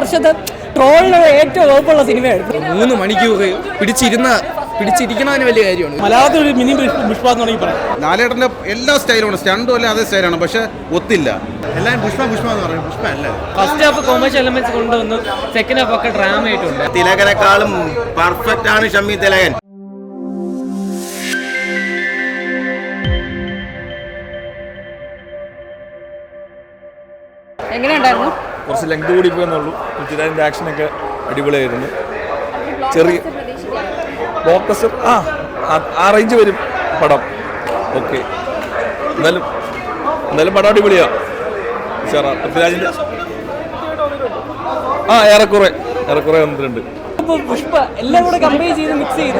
വർഷത്തെ ട്രോളിന് ഏറ്റവും വകുപ്പുള്ള സിനിമയാണ്. മൂന്ന് മണിക്കൂർ പിടിച്ചിരുന്ന പിടിച്ചിരിക്കണതിന് വലിയ കാര്യമാണ്. മലയാളത്തിൽ ഒരു മിനി പുഷ്പ എന്ന് വേണമെങ്കിൽ പറയാം. ലാലേട്ടന്റെ എല്ലാ സ്റ്റൈലുമാണ്. സ്റ്റണ്ടും അല്ല അതേ സ്റ്റൈലാണ്. പക്ഷെ ഒത്തില്ല. എല്ലാം പുഷ്പ പുഷ്പ എന്ന് പറയും പുഷ്പ അല്ല ഫസ്റ്റ് ഹാഫ് കൊമേഴ്ഷ്യൽ എലമെന്റ്സ് കൊണ്ടുവന്നു. സെക്കൻഡ് ഹാഫ് ഒക്കെ ഡ്രാമ ആയിട്ടുണ്ട്. തിലകനേക്കാളും പെർഫെക്റ്റ് ആണ് ഷമ്മി തിലകൻ. എങ്ങനെയുണ്ടായിരുന്നു? കുറച്ച് ലെങ്ത് കൂടി പോയെന്നുള്ളൂ പൃഥ്വിരാജിന്റെ ആക്ഷനൊക്കെ അടിപൊളിയായിരുന്നു. ചെറിയ ഫോക്കസ് ആ ആ- റേഞ്ച് വരും പടം. ഓക്കെ എന്നാലും എന്നാലും പടം അടിപൊളിയാണ് ഉഷാറാ. പൃഥ്വിരാജിന്റെ ആ ഏറെക്കുറെ. ഏറെക്കുറെ വന്നിട്ടുണ്ട്. പുഷ്പ എല്ലാം കൂടെ കമ്പയർ ചെയ്ത് മിക്സ് ചെയ്ത്.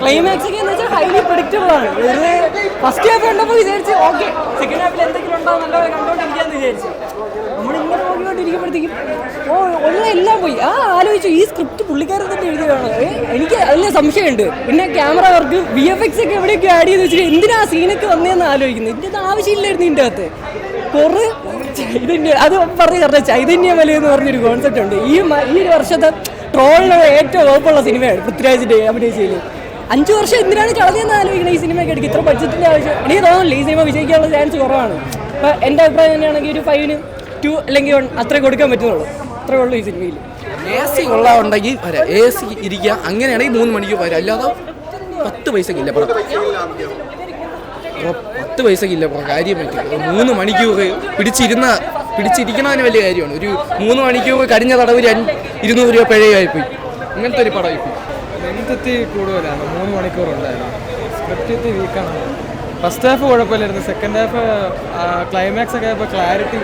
ക്ലൈമാക്സ് ഒക്കെ ഹൈലി പ്രഡിക്റ്റബിൾ ആണ്. ഫസ്റ്റ് ഹാഫ് കണ്ടപ്പോൾ വിചാരിച്ചു ഓക്കെ സെക്കൻഡ് ഹാഫിൽ എന്തെങ്കിലും ഉണ്ടാവും നല്ലപോലെ കണ്ടോണ്ടിരിക്കാന്ന് വിചാരിച്ചു. നമ്മൾ ഓ ഉള്ള എല്ലാം പോയി. ആ ആലോചിച്ചു ഈ സ്ക്രിപ്റ്റ് പുള്ളിക്കാരൻ തന്നെ എഴുതിയതാണ് എനിക്ക് അതിൽ സംശയമുണ്ട്. പിന്നെ camera work V F X ഒക്കെ എവിടെയൊക്കെ ആഡ് ചെയ്ത് വെച്ചിട്ട് എന്തിനാ സീനൊക്കെ വന്നതെന്ന് ആലോചിക്കുന്നത്? ഇതിന്റെ ആവശ്യമില്ലായിരുന്നു ഇതിന്റെ അകത്ത്. കുറേ ചൈതന്യ അത് പറഞ്ഞു ചൈതന്യ എന്ന് പറഞ്ഞൊരു കോൺസെപ്റ്റ് ഉണ്ട്. ഈ ഈ വർഷത്തെ ട്രോളിന് ഏറ്റവും വകുപ്പുള്ള സിനിമയാണ് പൃഥ്വിരാജിന്റെ അഭിനയിച്ചതിൽ അഞ്ച് വർഷം എന്തിനാണ് കളഞ്ഞെന്ന് ആലോചിക്കണം ഈ സിനിമയൊക്കെ എടുക്കുക ഇത്ര ബഡ്ജറ്റിന്റെ ആവശ്യം. എനിക്ക് തോന്നുന്നില്ല ഈ സിനിമ വിജയിക്കാനുള്ള ചാൻസ് കുറവാണ്. അപ്പം എന്റെ അഭിപ്രായം തന്നെയാണെങ്കിൽ ഒരു ഫൈവിന് ടു അല്ലെങ്കിൽ അത്ര കൊടുക്കാൻ പറ്റുന്നുള്ളൂ. അത്രേ ഉള്ളൂ ഈ സിനിമയിൽ എ സി ഉള്ളതുണ്ടെങ്കിൽ വരാം. എ സി ഇരിക്കുക. അങ്ങനെയാണെങ്കിൽ മൂന്ന് മണിക്ക് വരാം. അല്ലാതെ പത്ത് പൈസക്കില്ല പടം. പത്ത് പൈസക്കില്ല പടം. കാര്യം പറ്റില്ല മൂന്ന് മണിക്കൂർ പിടിച്ചിരുന്ന പിടിച്ചിരിക്കണതിന് വലിയ കാര്യമാണ്. ഒരു മൂന്ന് മണിക്കൂർ കഴിഞ്ഞ തടവ് രണ്ട് ഇരുന്നൂറ് രൂപ പിഴയായിപ്പോയി. അങ്ങനത്തെ ഒരു പടമായിപ്പോയി ലെങ്തെത്തി കൂടുതലാണ് മൂന്ന് മണിക്കൂർ ഉണ്ടായിരുന്നു. സ്ക്രിപ്റ്റ് വീക്കാണ്. ഫസ്റ്റ് ഹാഫ് കുഴപ്പമില്ലായിരുന്നു. സെക്കൻഡ് ഹാഫ് ക്ലൈമാക്സ് ഒക്കെ ആയപ്പോൾ ക്ലാരിറ്റി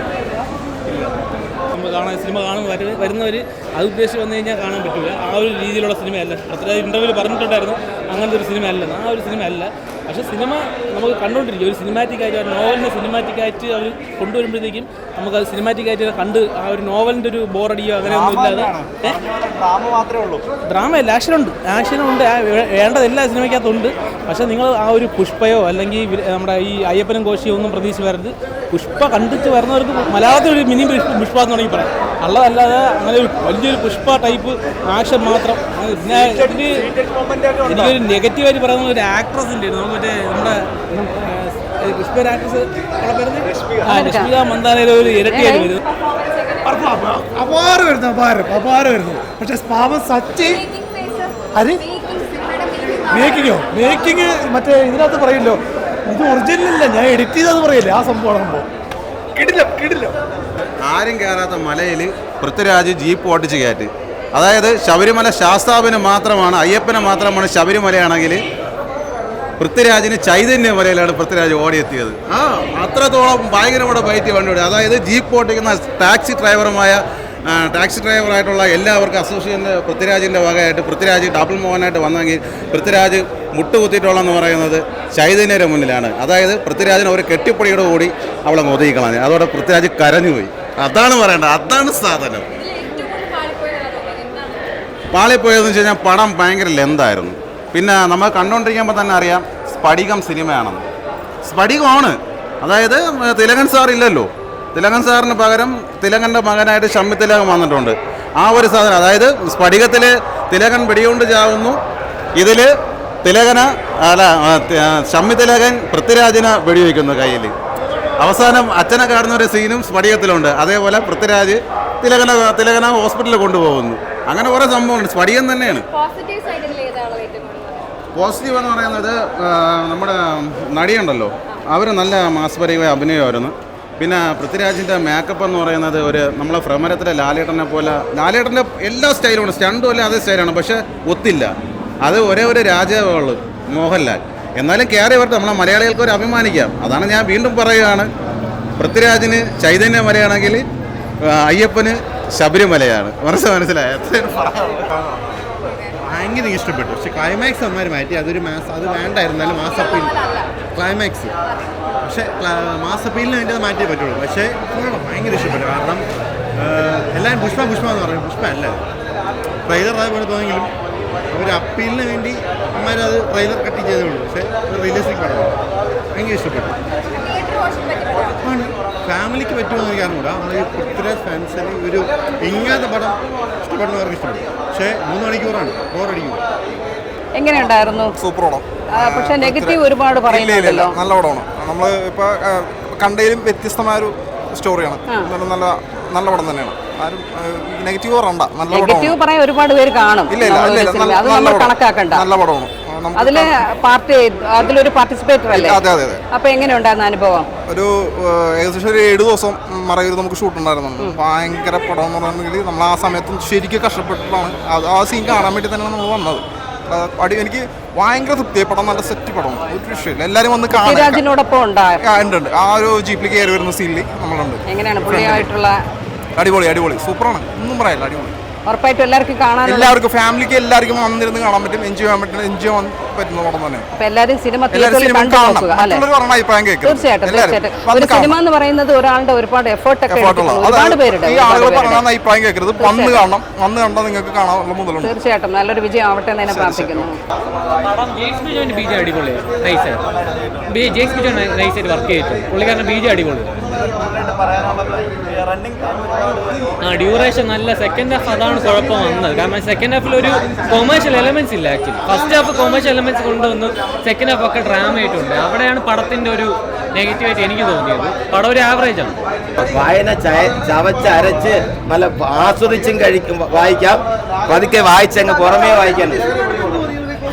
നമ്മൾ കാണാൻ സിനിമ കാണും വരുന്നവർ അത് ഉദ്ദേശിച്ച് വന്നു കഴിഞ്ഞാൽ കാണാൻ പറ്റില്ല ആ ഒരു രീതിയിലുള്ള സിനിമയല്ല. പൃഥ്വിരാജ് ഇന്റർവ്യൂവിൽ പറഞ്ഞിട്ടുണ്ടായിരുന്നു. അങ്ങനത്തെ ഒരു സിനിമയല്ലെന്ന് ആ ഒരു സിനിമ അല്ല പക്ഷേ സിനിമ നമുക്ക് കണ്ടുകൊണ്ടിരിക്കും. ഒരു സിനിമാറ്റിക് ആയിട്ട് ആ നോവലിനെ സിനിമാറ്റിക് ആയിട്ട് അവർ കൊണ്ടുവരുമ്പോഴത്തേക്കും നമുക്ക് അത് സിനിമാറ്റിക് ആയിട്ട് കണ്ട് ആ ഒരു നോവലിന്റെ ഒരു ബോറടിയോ അങ്ങനെ ഒന്നും ഇല്ലാതെ. ഡ്രാമ അല്ല ആക്ഷനുണ്ട് ആക്ഷനുണ്ട് ആ വേ- വേണ്ടത് എല്ലാ സിനിമയ്ക്കകത്തുണ്ട്. പക്ഷേ നിങ്ങൾ ആ ഒരു പുഷ്പയോ അല്ലെങ്കിൽ നമ്മുടെ ഈ അയ്യപ്പനും കോശിയോ ഒന്നും പ്രതീക്ഷിച്ച് വരരുത്. പുഷ്പ കണ്ടിട്ട് വരുന്നവർക്ക് മലയാളത്തിൽ ഒരു മിനി പുഷ്പ പുഷ്പ എന്ന് വേണമെങ്കിൽ പറയാം. അള്ളതല്ലാതെ അങ്ങനെ ഒരു വലിയൊരു പുഷ്പ ടൈപ്പ് ആക്ഷൻ മാത്രം. പിന്നെ ഇതിൽ എനിക്കൊരു നെഗറ്റീവായിട്ട് പറയുന്ന ഒരു ആക്ട്രസ് ഉണ്ട് നമുക്ക് മറ്റേ നമ്മുടെ പുഷ്പ ആക്ട്രസ് ആ രശ്മിക മന്ദാനയിലെ ഒരു ഇരട്ടിയായിട്ട് വരും വരുന്നു. അപാരം അപാരമായിരുന്നു പക്ഷെ പാവം സച്ചി അത് മേക്കിങ്ങോ മേക്കിങ് മറ്റേ ഇതിനകത്ത് പറയല്ലോ ഇത് ഒറിജിനൽ ഇല്ല ഞാൻ എഡിറ്റ് ചെയ്തത് പറയില്ലേ ആ സംഭവം സംഭവം കിടില്ല കിടിലം. ആരും കയറാത്ത മലയിൽ പൃഥ്വിരാജ് ജീപ്പ് ഓട്ടിച്ച് കയറ്റി. അതായത് ശബരിമല ശാസ്താവിന് മാത്രമാണ് അയ്യപ്പനെ മാത്രമാണ് ശബരിമലയാണെങ്കിൽ പൃഥ്വിരാജിന് ചൈതന്യ മലയിലാണ് പൃഥ്വിരാജ് ഓടിയെത്തിയത്. ആ അത്രത്തോളം ഭയങ്കരമായ ബൈറ്റ് വണ്ടി അതായത് ജീപ്പ് ഓട്ടിക്കുന്ന ടാക്സി ഡ്രൈവറുമായ ടാക്സി ഡ്രൈവറായിട്ടുള്ള എല്ലാവർക്കും അസോസിയേഷന്റെ പൃഥ്വിരാജിന്റെ വകയായിട്ട് പൃഥ്വിരാജ് ഡബിൾ മോഹനായിട്ട് വന്നെങ്കിൽ പൃഥ്വിരാജ് മുട്ടുകുത്തിയിട്ടുള്ളതെന്ന് പറയുന്നത് ചൈതന്യയുടെ മുന്നിലാണ്. അതായത് പൃഥ്വിരാജിന് ഒരു കെട്ടിപ്പൊടിയുടെ കൂടി അവളെ ഒതുക്കിക്കളഞ്ഞു അതോടെ പൃഥ്വിരാജ് കരഞ്ഞുപോയി. അതാണ് പറയേണ്ടത്. അതാണ് സാധനം. പാളിപ്പോയതെന്ന് വെച്ച് കഴിഞ്ഞാൽ പടം ഭയങ്കര ലെന്തായിരുന്നു. പിന്നെ നമ്മൾ കണ്ടുകൊണ്ടിരിക്കുമ്പോൾ തന്നെ അറിയാം സ്ഫടികം സിനിമയാണെന്ന്. സ്ഫടികമാണ് അതായത് തിലകൻ സാർ ഇല്ലല്ലോ. തിലകൻ സാറിന് പകരം തിലകന്റെ മകനായിട്ട് ഷമ്മി തിലകൻ വന്നിട്ടുണ്ട്. ആ ഒരു സാധനം അതായത് സ്ഫടികത്തിൽ തിലകൻ വെടികൊണ്ട് ചാവുന്നു. ഇതിൽ തിലകന അല്ല ഷമ്മി തിലകൻ പൃഥ്വിരാജിനെ വെടിവെക്കുന്നു കയ്യിൽ അവസാനം അച്ഛനെ കാണുന്ന ഒരു സീനും സ്പടികത്തിലുണ്ട്. അതേപോലെ പൃഥ്വിരാജ് തിലകന തിലകന ഹോസ്പിറ്റലിൽ കൊണ്ടുപോകുന്നു. അങ്ങനെ കുറേ സംഭവമുണ്ട്. സ്പടികം തന്നെയാണ്. പോസിറ്റീവ് എന്ന് പറയുന്നത് നമ്മുടെ നടിയുണ്ടല്ലോ. അവർ നല്ല മാസ്പരിക അഭിനയമായിരുന്നു. പിന്നെ പൃഥ്വിരാജിന്റെ മേക്കപ്പ് എന്ന് പറയുന്നത് ഒരു നമ്മളെ ഭ്രമരത്തിലെ ലാലേട്ടനെ പോലെ ലാലേട്ടന്റെ എല്ലാ സ്റ്റൈലുമാണ് സ്റ്റണ്ടും അല്ല അതേ സ്റ്റൈലാണ്. പക്ഷേ ഒത്തില്ല. അത് ഒരേ ഒരു രാജാവുള്ളൂ മോഹൻലാൽ. എന്നാലും കയറി വരട്ടെ നമ്മളെ മലയാളികൾക്ക് ഒരു അഭിമാനിക്കാം. അതാണ് ഞാൻ വീണ്ടും പറയുകയാണ്. പൃഥ്വിരാജിന് ചൈതന്യം വരെയാണെങ്കിൽ അയ്യപ്പന് ശബരിമലയാണ്. മനസ്സ് മനസ്സിലായ? ഭയങ്കര ഇഷ്ടപ്പെട്ടു. പക്ഷെ ക്ലൈമാക്സ് അമ്മമാർ മാറ്റി. അതൊരു മാസ് അത് വേണ്ടായിരുന്നാലും മാസ് അപ്പീൽ ക്ലൈമാക്സ് പക്ഷേ മാസ് അപ്പീലിന് വേണ്ടി അത് മാറ്റിയേ പറ്റുള്ളൂ. പക്ഷേ ഭയങ്കര ഇഷ്ടപ്പെട്ടു. കാരണം എല്ലാവരും പുഷ്പ പുഷ്പ എന്ന് പറയും. പുഷ്പ അല്ല. ട്രെയിലർ അതേപോലെ തോന്നിയെങ്കിലും അവർ അപ്പീലിന് വേണ്ടി അമ്മമാരത് ട്രെയിലർ കട്ട് ചെയ്തേ ഉള്ളൂ പക്ഷേ റിയലിസ്റ്റിക് പടമാണ് ഭയങ്കര ഇഷ്ടപ്പെട്ടു. ആണ്. ഫാമിലിക്ക് പറ്റുമെന്ന് എനിക്ക് അറിഞ്ഞൂടാ. നമ്മൾ ഈ പൃഥ്വിരാജ് ഫാൻസിന് ഒരു ഇങ്ങനത്തെ പടം ഇഷ്ടപ്പെടുന്നവർക്ക് ഇഷ്ടപ്പെടും പക്ഷേ മൂന്ന് മണിക്കൂറാണ്. ബോറടിക്കും എങ്ങനെയുണ്ടായിരുന്നു? സൂപ്പർ പടം പക്ഷേ നെഗറ്റീവ് ഒരുപാട് പറയുന്നില്ലല്ലോ. നല്ല പടമാണ്. നമ്മൾ ഇപ്പോൾ കണ്ടതിലും വ്യത്യസ്തമായ ഒരു സ്റ്റോറിയാണ് നല്ല നല്ല പടം തന്നെയാണ്. ആരും നെഗറ്റീവ് പറയണ്ട. നല്ല നെഗറ്റീവ് പറയാൻ ഒരുപാട് പേര് കാണും. ഇല്ല ഇല്ല ഇല്ല അത് നമ്മൾ കണക്കാക്കണ്ട. നല്ല പടമാണ്. അതിൽ പാർട്ടി അതിലൊരു പാർട്ടിസിപ്പേറ്റർ അല്ലേ അതെ അതെ അതെ. അപ്പൊ എങ്ങനെയുണ്ടായിരുന്ന അനുഭവം? ഒരു ഏകദേശം ഒരു ഏഴ് ദിവസം മറയൂർ നമുക്ക് ഷൂട്ട് ഉണ്ടായിരുന്നു ഭയങ്കര പടം എന്ന് പറഞ്ഞിട്ടുണ്ടെങ്കിൽ നമ്മൾ ആ സമയത്തും ശരിക്കും കഷ്ടപ്പെട്ടിട്ടാണ്. ആ സീൻ കാണാൻ വേണ്ടി തന്നെയാണ് നമ്മൾ വന്നത്. അടി എനിക്ക് ഭയങ്കര തൃപ്തിയായി. പടം നല്ല സെറ്റ് പടം ഒരു വിഷയമില്ല. എല്ലാവരും വന്ന് കാണാൻ ഉണ്ട് ആ ഒരു ജീപ്പിൽ കയറി വരുന്ന സീനിൽ നമ്മളുണ്ട്. എങ്ങനെയാണ്? അടിപൊളി അടിപൊളി. സൂപ്പറാണ്. ഒന്നും പറയാനില്ല അടിപൊളി. ഉറപ്പായിട്ടും എല്ലാവർക്കും കാണാൻ എല്ലാവർക്കും ഫാമിലിക്ക് എല്ലാവർക്കും വന്നിരുന്ന് കാണാൻ പറ്റും. എൻജോയ് ചെയ്യാൻ പറ്റും. എൻജോയ് പറ്റുന്ന പടം തന്നെ. അപ്പൊ എല്ലാരും സിനിമ എല്ലാവരും തീർച്ചയായിട്ടും തീർച്ചയായിട്ടും. ഒരു സിനിമ എന്ന് പറയുന്നത് ഒരാളുടെ ഒരുപാട് എഫേർട്ട് ഒക്കെ ഒരുപാട് പേരുണ്ട് തീർച്ചയായിട്ടും. നല്ലൊരു വിജയം ആവട്ടെ എന്ന് തന്നെ പ്രാർത്ഥിക്കുന്നു. ബീജം നൈസായിട്ട് വർക്ക് ചെയ്തിട്ടുണ്ട്. ബീജം അടിപൊളി. ആ ഡ്യൂറേഷൻ നല്ല സെക്കൻഡ് ഹാഫ് അതാണ് കുഴപ്പം വന്നത്. കാരണം സെക്കൻഡ് ഹാഫിൽ ഒരു കൊമേഴ്ഷ്യൽ എലമെന്റ്സ് ഇല്ല actually first half commercial elements കൊണ്ടുവന്ന്. സെക്കൻഡ് ഹാഫ് ഒക്കെ ഡ്രാമ ആയിട്ടുണ്ട്. അവിടെയാണ് പടത്തിന്റെ ഒരു നെഗറ്റീവായിട്ട് എനിക്ക് തോന്നിയത്. പടം ഒരു ആവറേജ് ആണ്. വായന ചവച്ച് ചവച്ചരച്ച് നല്ല ആസ്വദിച്ചും കഴിക്കും വായിക്കാം. പതുക്കെ വായിച്ചങ്ങ് പുറമേ വായിക്കാൻ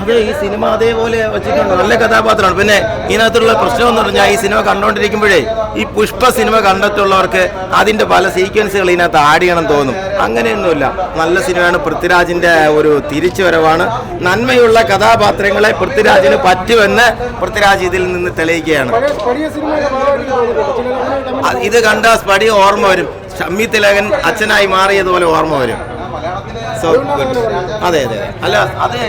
അത് ഈ സിനിമ അതേപോലെ വെച്ചിട്ടുണ്ട്. നല്ല കഥാപാത്രമാണ്. പിന്നെ ഇതിനകത്തുള്ള പ്രശ്നം എന്ന് പറഞ്ഞാൽ ഈ സിനിമ കണ്ടുകൊണ്ടിരിക്കുമ്പോഴേ ഈ പുഷ്പ സിനിമ കണ്ടിട്ടുള്ളവർക്ക് അതിന്റെ പല സീക്വൻസുകൾ ഇതിനകത്ത് ആഡ് ചെയ്യണം തോന്നും. അങ്ങനെയൊന്നുമില്ല. നല്ല സിനിമയാണ്. പൃഥ്വിരാജിന്റെ ഒരു തിരിച്ചുവരവാണ്. നന്മയുള്ള കഥാപാത്രങ്ങളെ പൃഥ്വിരാജിന് പറ്റുമെന്ന് പൃഥ്വിരാജ് ഇതിൽ നിന്ന് തെളിയിക്കുകയാണ്. ഇത് കണ്ട സ്പടി ഓർമ്മ വരും. ഷമ്മി തിലകൻ അച്ഛനായി മാറിയതുപോലെ ഓർമ്മ വരും. സോ അതെ അതെ അല്ല അതെ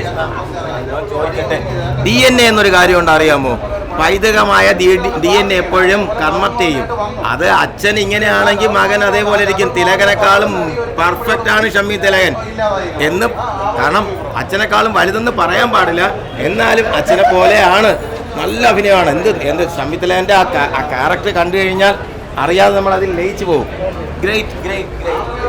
ചോദിക്കട്ടെ. ഡി എൻ എ എന്നൊരു കാര്യമുണ്ട് അറിയാമോ? പൈതകമായ ഡി എൻ എപ്പോഴും കർമ്മത്തെയും അത് അച്ഛൻ ഇങ്ങനെയാണെങ്കിൽ മകൻ അതേപോലെ ഇരിക്കും. തിലകനെക്കാളും പെർഫെക്റ്റ് ആണ് ഷമ്മി തിലകൻ. എന്ന് കാരണം അച്ഛനെക്കാളും വലുതെന്ന് പറയാൻ പാടില്ല. എന്നാലും അച്ഛനെ പോലെയാണ്. നല്ല അഭിനയമാണ്. എന്ത് എന്ത് ഷമ്മി തിലകന്റെ ആ ക്യാരക്ടർ കണ്ടു കഴിഞ്ഞാൽ അറിയാതെ നമ്മൾ അതിൽ ലയിച്ചു പോകും. Great great great